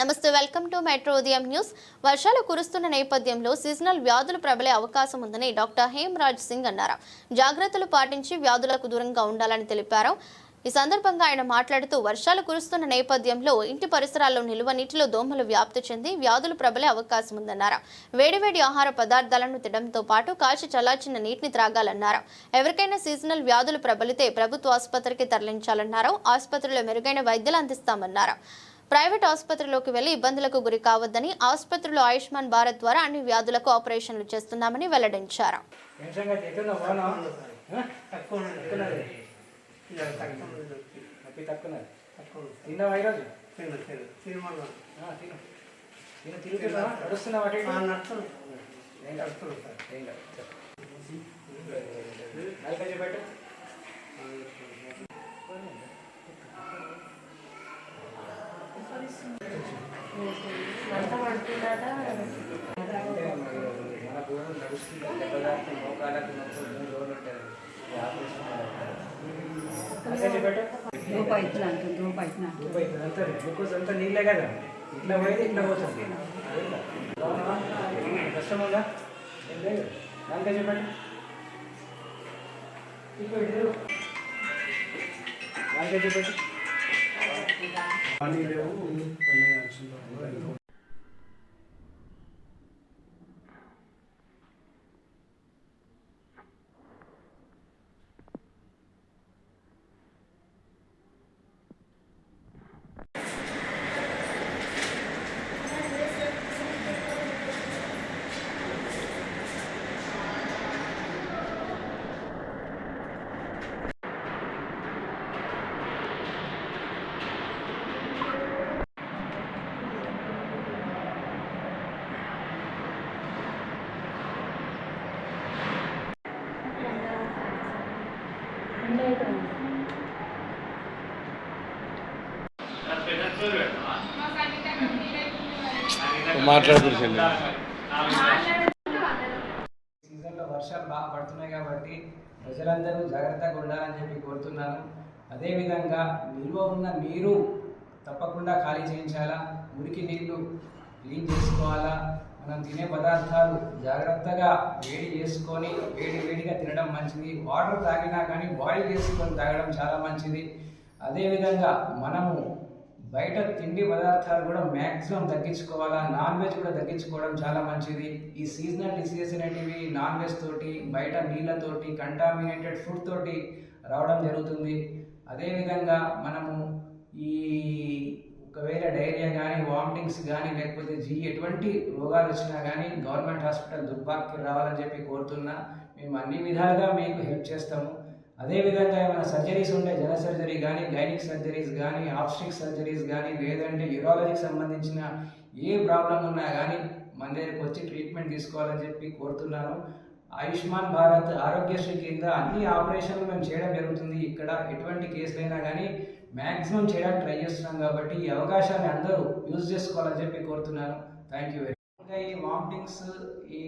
నమస్తే welcome to metro Udayam news. వర్షాలు కురుస్తున్న నేపథ్యంలో సీజనల్ వ్యాధులు ప్రబలే అవకాశం ఉందని డాక్టర్ హేమరాజ్ సింగ్ అన్నారు. జాగ్రత్తలు పాటించి వ్యాధులకు దూరంగా ఉండాలని తెలిపారు. ఈ సందర్భంగా ఆయన మాట్లాడుతూ వర్షాలు కురుస్తున్న నేపథ్యంలో ఇంటి పరిసరాల్లో నిల్వ నీటిలో దోమలు వ్యాప్తి చెంది వ్యాధులు ప్రబలే అవకాశం ఉందన్నారు. వేడివేడి ఆహార పదార్థాలను తినడంతో పాటు కాచి చల్లార్చిన నీటిని త్రాగాలన్నారు. ఎవరికైనా సీజనల్ వ్యాధులు ప్రబలితే ప్రభుత్వ ఆసుపత్రికి తరలించాలన్నారు. ఆసుపత్రిలో మెరుగైన వైద్యులు అందిస్తామన్నారు. ప్రైవేట్ ఆసుపత్రిలోకి వెళ్ళి ఇబ్బందులకు గురి కావద్దని ఆసుపత్రిలో ఆయుష్మాన్ భారత్ ద్వారా అన్ని వ్యాధులకు ఆపరేషన్లు చేస్తున్నామని వెల్లడించారు. కొంచెం పెట్టు ధూప ఇట్లా అంటుంది ఇట్లా రూపాయి గ్లూకోజ్ అంతా నీళ్ళే కదా ఇట్లా పోయేది ఇట్లా పోతుంది కష్టం ఉందా ఏం లేదు చెప్పండి నాలుగే చెప్పండి మాట్లాడుతున్నారు సీజన్లో వర్షాలు బాగా పడుతున్నాయి కాబట్టి ప్రజలందరూ జాగ్రత్తగా ఉండాలని చెప్పి కోరుతున్నాను. అదేవిధంగా నిల్వ ఉన్న నీరు తప్పకుండా ఖాళీ చేయించాలా? మురికి నీళ్ళు క్లీన్ చేసుకోవాలా? మనం తినే పదార్థాలు జాగ్రత్తగా వేడి చేసుకొని వేడి వేడిగా తినడం మంచిది. వాటర్ తాగినా కానీ బాయిల్ చేసుకొని తాగడం చాలా మంచిది. అదేవిధంగా మనము బయట తిండి పదార్థాలు కూడా మ్యాక్సిమం తగ్గించుకోవాలా? నాన్ వెజ్ కూడా తగ్గించుకోవడం చాలా మంచిది. ఈ సీజనల్ డిసీజెస్ అనేటివి నాన్ వెజ్ తోటి బయట నీళ్ళతోటి కంటామినేటెడ్ ఫుడ్ తోటి రావడం జరుగుతుంది. అదేవిధంగా మనము ఈ ఒకవేళ డైరియా కానీ వామిటింగ్స్ కానీ లేకపోతే జీ ఎటువంటి రోగాలు వచ్చినా కానీ గవర్నమెంట్ హాస్పిటల్ దుబ్బాక్కి రావాలని చెప్పి కోరుతున్నా. మేము అన్ని విధాలుగా మీకు హెల్ప్ చేస్తాము. అదేవిధంగా ఏమైనా సర్జరీస్ ఉంటే జన సర్జరీ కానీ గైనిక్ సర్జరీస్ కానీ ఆప్స్టిక్ సర్జరీస్ కానీ లేదంటే యూరాలజీకి సంబంధించిన ఏ ప్రాబ్లం ఉన్నా కానీ మన దగ్గరికి వచ్చి ట్రీట్మెంట్ తీసుకోవాలని చెప్పి కోరుతున్నాను. ఆయుష్మాన్ భారత్ ఆరోగ్యశ్రీ కింద అన్ని ఆపరేషన్లు మేము చేయడం జరుగుతుంది. ఇక్కడ ఎటువంటి కేసులైనా కానీ మ్యాక్సిమం చేయడానికి ట్రై చేస్తున్నాం కాబట్టి ఈ అవకాశాన్ని అందరూ యూజ్ చేసుకోవాలని చెప్పి కోరుతున్నాను. థ్యాంక్ యూ వెరీ ఇంకా ఈ వామిటింగ్స్ ఈ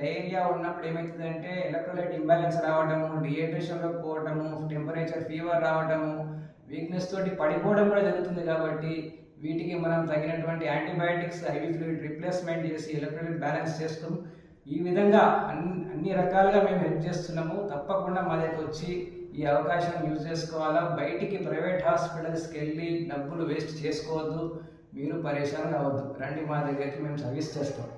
డైరియా ఉన్నప్పుడు ఏమవుతుందంటే ఎలక్ట్రోలైట్ ఇంబ్యాలెన్స్ రావడము డిహైడ్రేషన్లోకి పోవడము టెంపరేచర్ ఫీవర్ రావడము వీక్నెస్ తోటి పడిపోవడం కూడా జరుగుతుంది కాబట్టి వీటికి మనం తగినటువంటి యాంటీబయాటిక్స్ ఐవి ఫ్లూయిడ్ రిప్లేస్మెంట్ చేసి ఎలక్ట్రోలైట్ బ్యాలెన్స్ చేస్తాం. ఈ విధంగా అన్ని అన్ని రకాలుగా మేము హెల్ప్ చేస్తున్నాము. తప్పకుండా మా దగ్గరికి వచ్చి ఈ అవకాశం యూజ్ చేసుకోవాలా? బయటికి ప్రైవేట్ హాస్పిటల్స్కి వెళ్ళి డబ్బులు వేస్ట్ చేసుకోవద్దు. మీరు పరేషాన్ కావద్దు రండి మా దగ్గరికి మేము సర్వీస్ చేస్తాం.